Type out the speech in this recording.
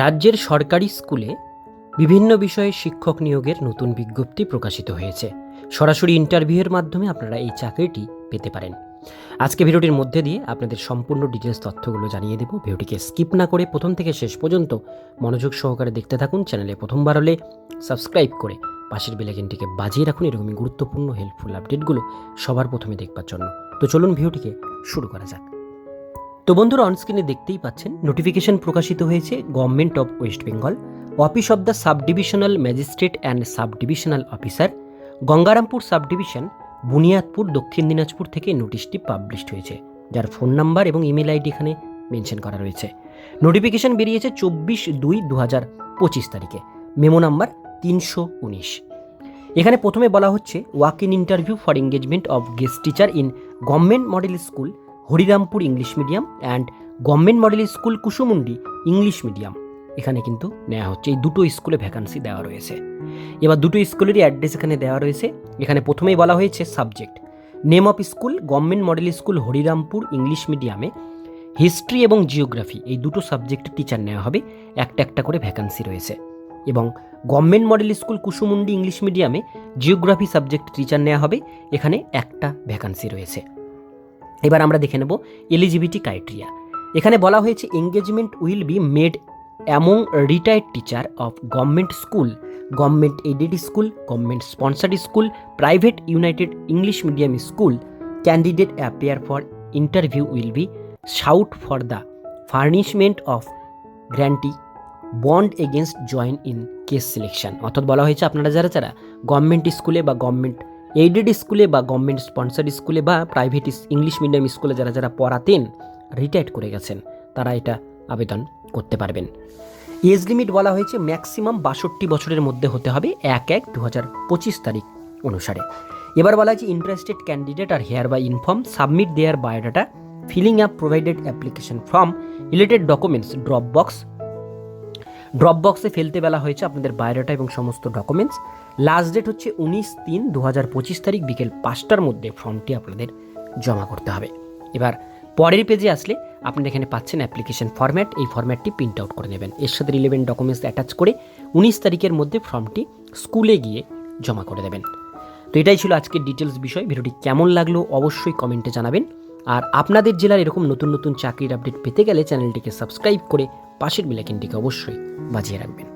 রাজ্যের সরকারি স্কুলে বিভিন্ন বিষয়ে শিক্ষক নিয়োগের নতুন বিজ্ঞপ্তি প্রকাশিত হয়েছে। সরাসরি ইন্টারভিউয়ের মাধ্যমে আপনারা এই চাকরিটি পেতে পারেন। আজকে ভিডিওটির মধ্যে দিয়ে আপনাদের সম্পূর্ণ ডিটেলস তথ্যগুলো জানিয়ে দেব। ভিডিওটিকে স্কিপ না করে প্রথম থেকে শেষ পর্যন্ত মনোযোগ সহকারে দেখতে থাকুন। চ্যানেলে প্রথমবার হলে সাবস্ক্রাইব করে পাশের বেলাইকনটিকে বাজিয়ে রাখুন। এরকমই গুরুত্বপূর্ণ হেল্পফুল আপডেটগুলো সবার প্রথমে দেখবার জন্য। তো চলুন ভিডিওটিকে শুরু করা যাক। তো বন্ধুরা অনস্ক্রিনে দেখতেই পাচ্ছেন নোটিফিকেশন প্রকাশিত হয়েছে government of West Bengal office of the sub divisional magistrate and sub divisional officer Gangarampur sub division Buniadpur Dakshin Dinajpur থেকে নোটিশটি পাবলিশড হয়েছে, যার ফোন নাম্বার এবং ইমেল আইডি এখানে মেনশন করা রয়েছে। নোটিফিকেশন বেরিয়েছে চব্বিশ দুই দু হাজার পঁচিশ তারিখে মেমো নাম্বার তিনশো উনিশ। এখানে প্রথমে বলা হচ্ছে walk in interview for engagement of guest teacher in government model school Harirampur English medium and government model school Kusumundi English medium. এখানে কিন্তু নেওয়া হচ্ছে। এই দুটো স্কুলে ভ্যাকান্সি দেওয়া রয়েছে। এবার দুটো স্কুলেরই অ্যাড্রেস এখানে দেওয়া রয়েছে। এখানে প্রথমেই বলা হয়েছে subject name of school government model school Harirampur English মিডিয়ামে। হিস্ট্রি এবং জিওগ্রাফি এই দুটো সাবজেক্টের টিচার নেওয়া হবে। একটা একটা করে ভ্যাকান্সি রয়েছে। এবং government model school Kusumundi English মিডিয়ামে জিওগ্রাফি সাবজেক্ট টিচার নেওয়া হবে। এখানে একটা ভ্যাকান্সি রয়েছে। এবার আমরা দেখে নেব এলিজিবিলিটি ক্রাইটেরিয়া। এখানে বলা হয়েছে engagement will be made among retired teacher of government school government aided school government sponsored school private united English medium school candidate appear for interview will be sought for the furnishment of guarantee bond against join in case selection অর্থাৎ বলা হয়েছে, আপনারা যারা যারা government স্কুলে বা government aided স্কুলে বা গভর্নমেন্ট স্পন্সার্ড স্কুলে বা প্রাইভেট ইংলিশ মিডিয়াম স্কুলে যারা যারা পড়াতেন, রিটায়ার্ড করে গেছেন, তারা এটা আবেদন করতে পারবেন। এজ লিমিট বলা হয়েছে ম্যাক্সিমাম বাষট্টি বছরের মধ্যে হতে হবে এক এক দু হাজার পঁচিশ তারিখ অনুসারে। এবার বলা হয়েছে interested candidate are hereby informed submit their biodata filling up provided application form related documents drop box drop বক্সে ফেলতে বেলা হয়েছে আপনাদের বায়োডাটা এবং সমস্ত ডকুমেন্টস লাস্ট ডেট হচ্ছে উনিশ তিন দু হাজার পঁচিশ তারিখ বিকেল পাঁচটার মধ্যে ফর্মটি আপনাদের জমা করতে হবে। এবার পরের পেজে আসলে আপনারা এখানে পাচ্ছেন অ্যাপ্লিকেশন ফর্ম্যাট এই ফর্ম্যাটটি প্রিন্ট আউট করে নেবেন। এর সাথে রিলেভেন্ট ডকুমেন্টস অ্যাটাচ করে উনিশ তারিখের মধ্যে ফর্মটি স্কুলে গিয়ে জমা করে দেবেন। তো এটাই ছিল আজকের ডিটেলস বিষয়। ভিডিওটি কেমন লাগল অবশ্যই কমেন্টে জানাবেন। আর আপনাদের জেলার এরকম নতুন নতুন চাকরির আপডেট পেতে গেলে চ্যানেলটিকে সাবস্ক্রাইব করে পাশের বিলাকিনটিকে অবশ্যই বাজিয়ে রাখবেন।